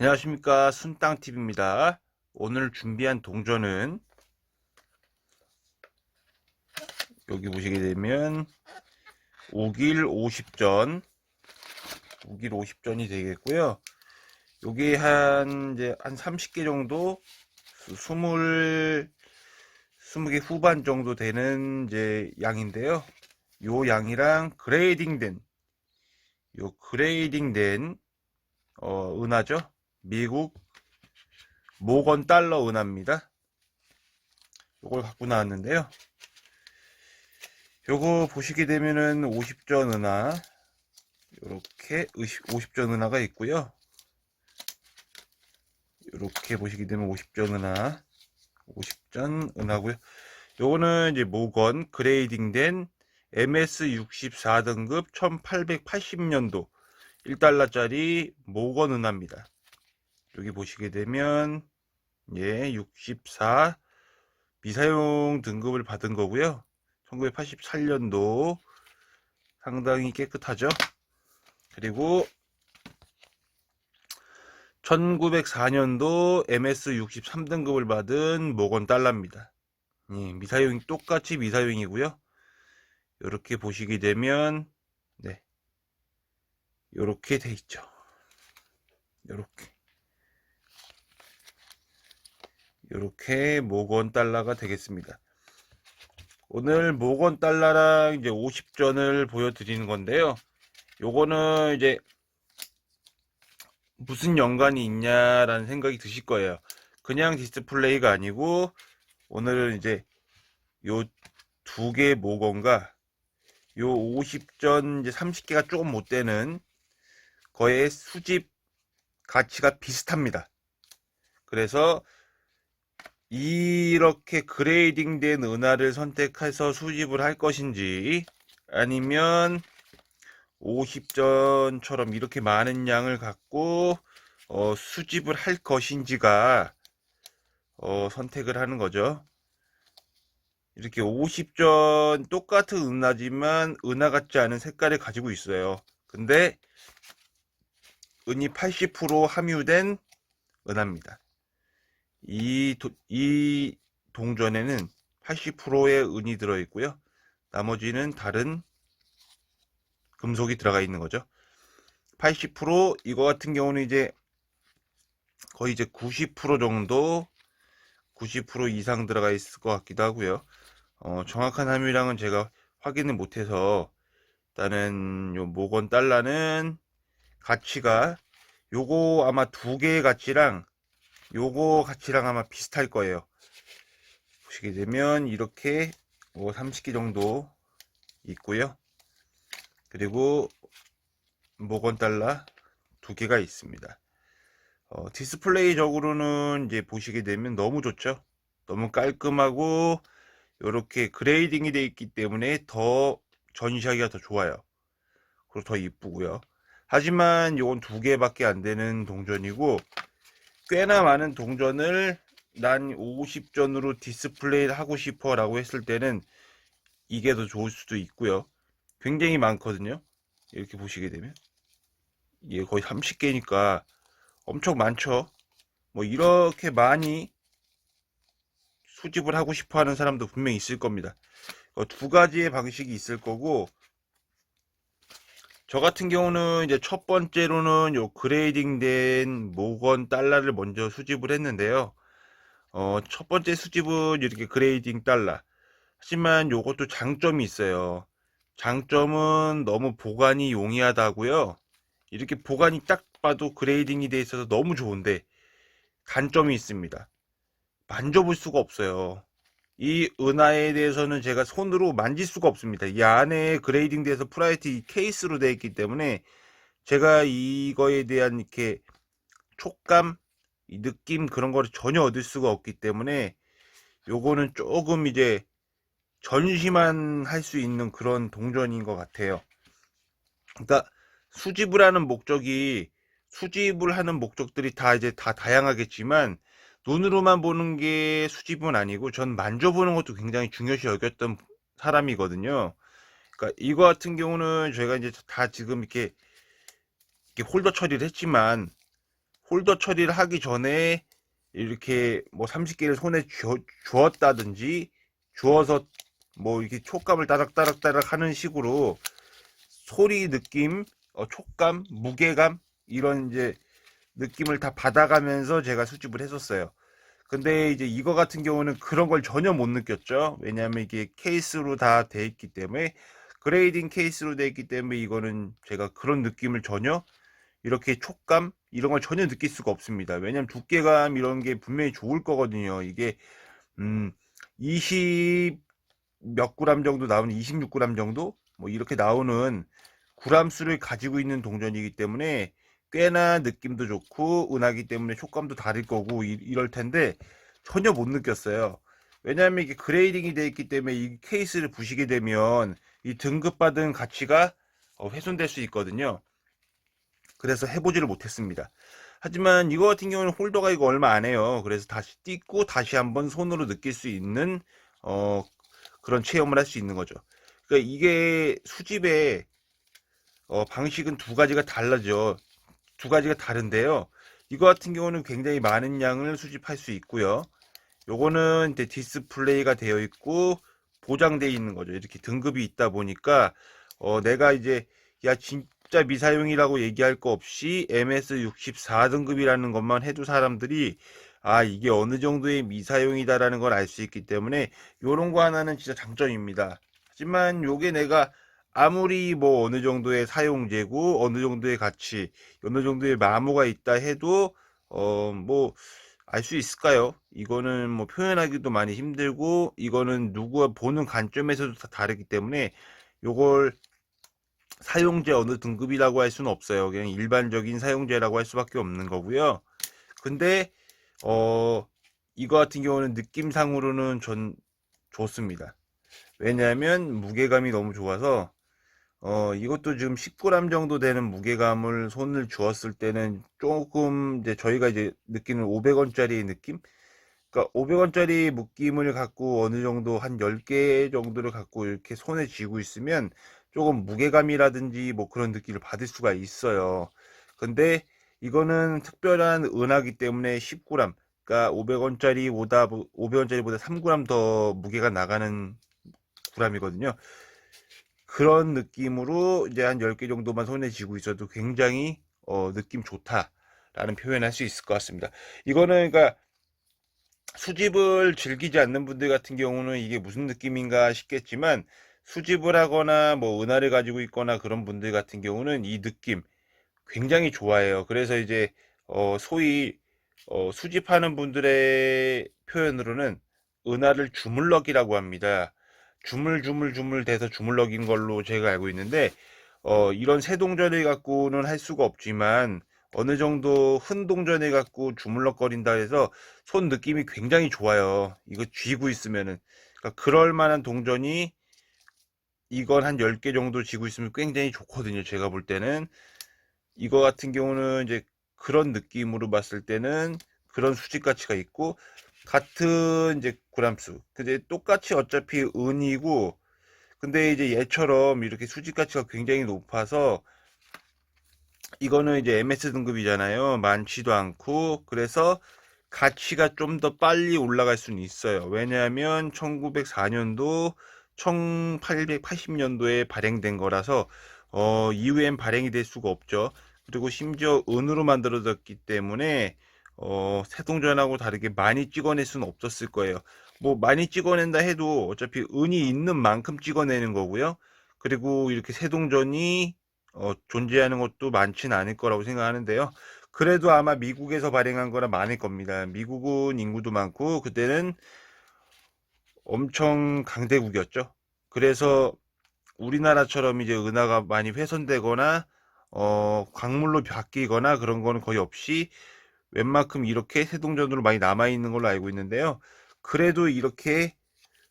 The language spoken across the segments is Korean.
안녕하십니까 순땅TV입니다. 오늘 준비한 동전은 여기 보시게 되면 5길 50전 5길 50전이 되겠고요. 여기 한 이제 한 30개 정도 20 20개 후반 정도 되는 이제 양인데요. 요 양이랑 그레이딩 된 요 그레이딩 된 어, 은하죠. 미국 모건 달러 은하입니다. 요걸 갖고 나왔는데요. 요거 보시게 되면은 50전 은하 요렇게 50전 은하가 있고요. 요렇게 보시게 되면 50전 은하 50전 은하고요. 요거는 이제 모건 그레이딩된 MS64 등급 1880년도 1달러짜리 모건 은하입니다. 여기 보시게 되면 예, 64 미사용 등급을 받은 거고요. 1984년도 상당히 깨끗하죠. 그리고 1904년도 MS63 등급을 받은 모건 달러입니다. 예, 미사용이 똑같이 미사용이고요. 이렇게 보시게 되면 네. 요렇게 돼 있죠. 요렇게. 요렇게 모건 달러가 되겠습니다. 오늘 모건 달러랑 이제 50전을 보여드리는 건데요. 요거는 이제 무슨 연관이 있냐라는 생각이 드실 거예요. 그냥 디스플레이가 아니고 오늘은 이제 요 두 개 모건과 요 50전 이제 30개가 조금 못 되는 거의 수집 가치가 비슷합니다. 그래서 이렇게 그레이딩 된 은하를 선택해서 수집을 할 것인지 아니면 50전처럼 이렇게 많은 양을 갖고 어, 수집을 할 것인지가 어, 선택을 하는 거죠. 이렇게 50전 똑같은 은하지만 은하 같지 않은 색깔을 가지고 있어요. 근데 은이 80% 함유된 은하입니다. 이, 도, 이 동전에는 80%의 은이 들어있고요. 나머지는 다른 금속이 들어가 있는 거죠. 80% 이거 같은 경우는 이제 거의 이제 90% 정도 90% 이상 들어가 있을 것 같기도 하고요. 어, 정확한 함유량은 제가 확인을 못해서 일단은 요 모건 달러는 가치가 요거 아마 두 개의 가치랑 요거 가치랑 아마 비슷할 거예요. 보시게 되면 이렇게 뭐 30개 정도 있고요. 그리고 모건 달러 두 개가 있습니다. 어, 디스플레이적으로는 이제 보시게 되면 너무 좋죠. 너무 깔끔하고 이렇게 그레이딩이 되어 있기 때문에 더 전시하기가 더 좋아요. 그리고 더 이쁘고요. 하지만 이건 두 개밖에 안 되는 동전이고 꽤나 많은 동전을 난 50전으로 디스플레이를 하고 싶어 라고 했을 때는 이게 더 좋을 수도 있고요. 굉장히 많거든요. 이렇게 보시게 되면 이게 거의 30개니까 엄청 많죠. 뭐 이렇게 많이 수집을 하고 싶어 하는 사람도 분명히 있을 겁니다. 어, 두 가지의 방식이 있을 거고 저 같은 경우는 이제 첫 번째로는 요 그레이딩 된 모건 달러를 먼저 수집을 했는데요. 어, 첫 번째 수집은 이렇게 그레이딩 달러. 하지만 요것도 장점이 있어요. 장점은 너무 보관이 용이하다고요. 이렇게 보관이 딱 봐도 그레이딩이 돼 있어서 너무 좋은데 단점이 있습니다. 만져볼 수가 없어요. 이 은하에 대해서는 제가 손으로 만질 수가 없습니다. 이 안에 그레이딩 돼서 프라이트 케이스로 되어 있기 때문에 제가 이거에 대한 이렇게 촉감, 느낌 그런 거를 전혀 얻을 수가 없기 때문에 요거는 조금 이제 전시만 할 수 있는 그런 동전인 것 같아요. 그러니까 수집을 하는 목적이 수집을 하는 목적들이 다 이제 다 다양하겠지만 눈으로만 보는 게 수집은 아니고 전 만져보는 것도 굉장히 중요시 여겼던 사람이거든요. 그러니까 이거 같은 경우는 저희가 이제 다 지금 이렇게, 이렇게 홀더 처리를 했지만 홀더 처리를 하기 전에 이렇게 뭐 30개를 손에 쥐어, 주었다든지 주어서 뭐 이렇게 촉감을 따닥따닥따닥 하는 식으로 소리 느낌, 어, 촉감, 무게감 이런 이제 느낌을 다 받아가면서 제가 수집을 했었어요. 근데 이제 이거 같은 경우는 그런 걸 전혀 못 느꼈죠. 왜냐하면 이게 케이스로 다 돼 있기 때문에 그레이딩 케이스로 돼 있기 때문에 이거는 제가 그런 느낌을 전혀 이렇게 촉감 이런 걸 전혀 느낄 수가 없습니다. 왜냐면 두께감 이런 게 분명히 좋을 거거든요. 이게 음 20 몇 그램 정도 나오는 26g 정도 뭐 이렇게 나오는 구람 수를 가지고 있는 동전이기 때문에 꽤나 느낌도 좋고 은하기 때문에 촉감도 다를 거고 이, 럴 텐데 전혀 못 느꼈어요. 왜냐하면 이게 그레이딩이 되어 있기 때문에 이 케이스를 부시게 되면 이 등급받은 가치가 어, 훼손될 수 있거든요. 그래서 해보지를 못했습니다. 하지만 이거 같은 경우는 홀더가 이거 얼마 안 해요. 그래서 다시 띄고 다시 한번 손으로 느낄 수 있는 어, 그런 체험을 할 수 있는 거죠. 그러니까 이게 수집의 어, 방식은 두 가지가 달라져. 두 가지가 다른데요. 이거 같은 경우는 굉장히 많은 양을 수집할 수 있고요. 요거는 이제 디스플레이가 되어 있고 보장되어 있는 거죠. 이렇게 등급이 있다 보니까 어, 내가 이제 야 진짜 미사용이라고 얘기할 거 없이 MS64 등급이라는 것만 해도 사람들이 아 이게 어느 정도의 미사용이다라는 걸 알 수 있기 때문에 요런 거 하나는 진짜 장점입니다. 하지만 요게 내가 아무리 뭐 어느 정도의 사용재고 어느 정도의 가치 어느 정도의 마모가 있다 해도 어 뭐 알 수 있을까요? 이거는 뭐 표현하기도 많이 힘들고 이거는 누구가 보는 관점에서도 다 다르기 때문에 요걸 사용재 어느 등급이라고 할 수는 없어요. 그냥 일반적인 사용재라고 할 수밖에 없는 거고요. 근데 어, 이거 같은 경우는 느낌상으로는 전 좋습니다. 왜냐하면 무게감이 너무 좋아서 어, 이것도 지금 10g 정도 되는 무게감을 손을 주었을 때는 조금 이제 저희가 이제 느끼는 500원짜리 느낌? 그러니까 500원짜리 묶임을 갖고 어느 정도 한 10개 정도를 갖고 이렇게 손에 쥐고 있으면 조금 무게감이라든지 뭐 그런 느낌을 받을 수가 있어요. 근데 이거는 특별한 은하기 때문에 10g, 그러니까 500원짜리보다 500원짜리보다 3g 더 무게가 나가는 g이거든요. 그런 느낌으로 이제 한 10개 정도만 손에 쥐고 있어도 굉장히 어, 느낌 좋다라는 표현할 수 있을 것 같습니다. 이거는 그러니까 수집을 즐기지 않는 분들 같은 경우는 이게 무슨 느낌인가 싶겠지만 수집을 하거나 뭐 은하를 가지고 있거나 그런 분들 같은 경우는 이 느낌 굉장히 좋아해요. 그래서 이제 어 소위 어 수집하는 분들의 표현으로는 은하를 주물럭이라고 합니다. 주물주물주물 돼서 주물럭인 걸로 제가 알고 있는데 어 이런 새 동전을 갖고는 할 수가 없지만 어느 정도 흔 동전을 갖고 주물럭거린다 해서 손 느낌이 굉장히 좋아요. 이거 쥐고 있으면은 그러니까 그럴 만한 동전이 이건 한 10개 정도 쥐고 있으면 굉장히 좋거든요. 제가 볼 때는 이거 같은 경우는 이제 그런 느낌으로 봤을 때는 그런 수직 가치가 있고 같은 이제 그람수. 근데 똑같이 어차피 은이고 근데 이제 얘처럼 이렇게 수직 가치가 굉장히 높아서 이거는 이제 MS 등급이잖아요. 많지도 않고. 그래서 가치가 좀 더 빨리 올라갈 수는 있어요. 왜냐하면 1904년도 1880년도에 발행된 거라서 어, 이후엔 발행이 될 수가 없죠. 그리고 심지어 은으로 만들어졌기 때문에 어, 새동전하고 다르게 많이 찍어낼 수는 없었을 거예요. 뭐 많이 찍어낸다 해도 어차피 은이 있는 만큼 찍어내는 거고요. 그리고 이렇게 새동전이 어, 존재하는 것도 많지는 않을 거라고 생각하는데요. 그래도 아마 미국에서 발행한 거라 많을 겁니다. 미국은 인구도 많고 그때는 엄청 강대국이었죠. 그래서 우리나라처럼 이제 은하가 많이 훼손되거나 어, 광물로 바뀌거나 그런 거는 거의 없이 웬만큼 이렇게 새동전으로 많이 남아있는 걸로 알고 있는데요. 그래도 이렇게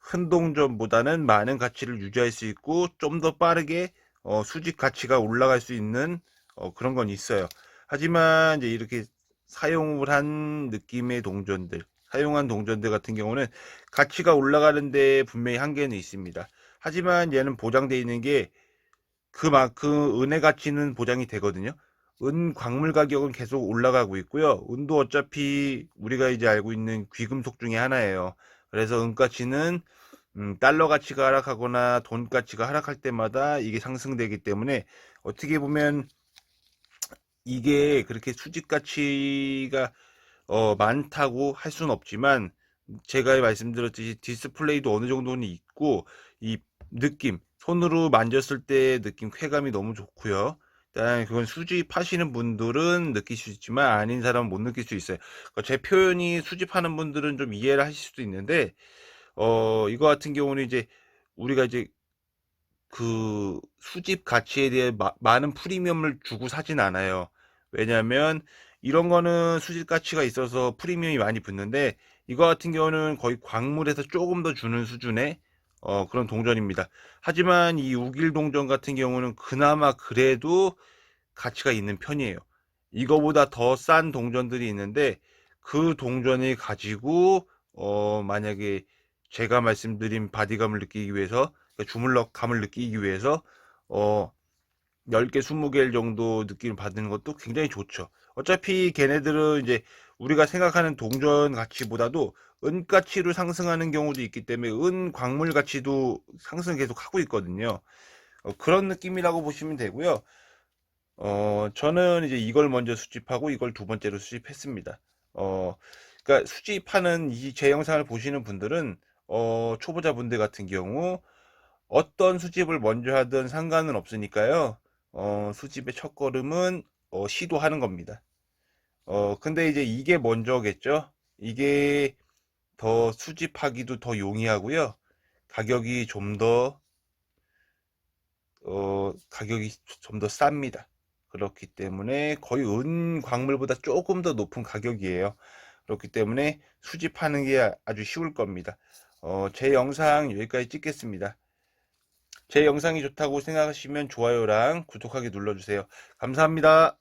흔동전보다는 많은 가치를 유지할 수 있고 좀 더 빠르게 어, 수직 가치가 올라갈 수 있는 어, 그런 건 있어요. 하지만 이제 이렇게 사용을 한 느낌의 동전들, 사용한 동전들 같은 경우는 가치가 올라가는데 분명히 한계는 있습니다. 하지만 얘는 보장되어 있는 게 그만큼 은혜 가치는 보장이 되거든요. 은 광물 가격은 계속 올라가고 있고요. 은도 어차피 우리가 이제 알고 있는 귀금속 중에 하나예요. 그래서 은 가치는 음, 달러 가치가 하락하거나 돈 가치가 하락할 때마다 이게 상승되기 때문에 어떻게 보면 이게 그렇게 수집 가치가 어, 많다고 할 수는 없지만 제가 말씀드렸듯이 디스플레이도 어느 정도는 있고 이 느낌 손으로 만졌을 때 느낌 쾌감이 너무 좋고요. 일단 그건 수집하시는 분들은 느낄 수 있지만 아닌 사람은 못 느낄 수 있어요. 그러니까 제 표현이 수집하는 분들은 좀 이해를 하실 수도 있는데 어 이거 같은 경우는 이제 우리가 이제 그 수집 가치에 대해 마- 많은 프리미엄을 주고 사진 않아요. 왜냐하면 이런 거는 수집 가치가 있어서 프리미엄이 많이 붙는데 이거 같은 경우는 거의 광물에서 조금 더 주는 수준의 어, 그런 동전입니다. 하지만 이 우길 동전 같은 경우는 그나마 그래도 가치가 있는 편이에요. 이거보다 더 싼 동전들이 있는데 그 동전을 가지고 어, 만약에 제가 말씀드린 바디감을 느끼기 위해서 그러니까 주물럭감을 느끼기 위해서 어 10개, 20개 정도 느낌을 받는 것도 굉장히 좋죠. 어차피 걔네들은 이제 우리가 생각하는 동전 가치보다도 은 가치로 상승하는 경우도 있기 때문에 은 광물 가치도 상승 계속 하고 있거든요. 어, 그런 느낌이라고 보시면 되고요. 어, 저는 이제 이걸 먼저 수집하고 이걸 두 번째로 수집했습니다. 어, 그러니까 수집하는 이 제 영상을 보시는 분들은 어, 초보자분들 같은 경우 어떤 수집을 먼저 하든 상관은 없으니까요. 어, 수집의 첫 걸음은 어, 시도하는 겁니다. 어, 근데 이제 이게 먼저겠죠? 이게 더 수집하기도 더 용이하고요. 가격이 좀 더, 어, 가격이 좀 더 쌉니다. 그렇기 때문에 거의 은 광물보다 조금 더 높은 가격이에요. 그렇기 때문에 수집하는 게 아주 쉬울 겁니다. 어, 제 영상 여기까지 찍겠습니다. 제 영상이 좋다고 생각하시면 좋아요랑 구독하기 눌러주세요. 감사합니다.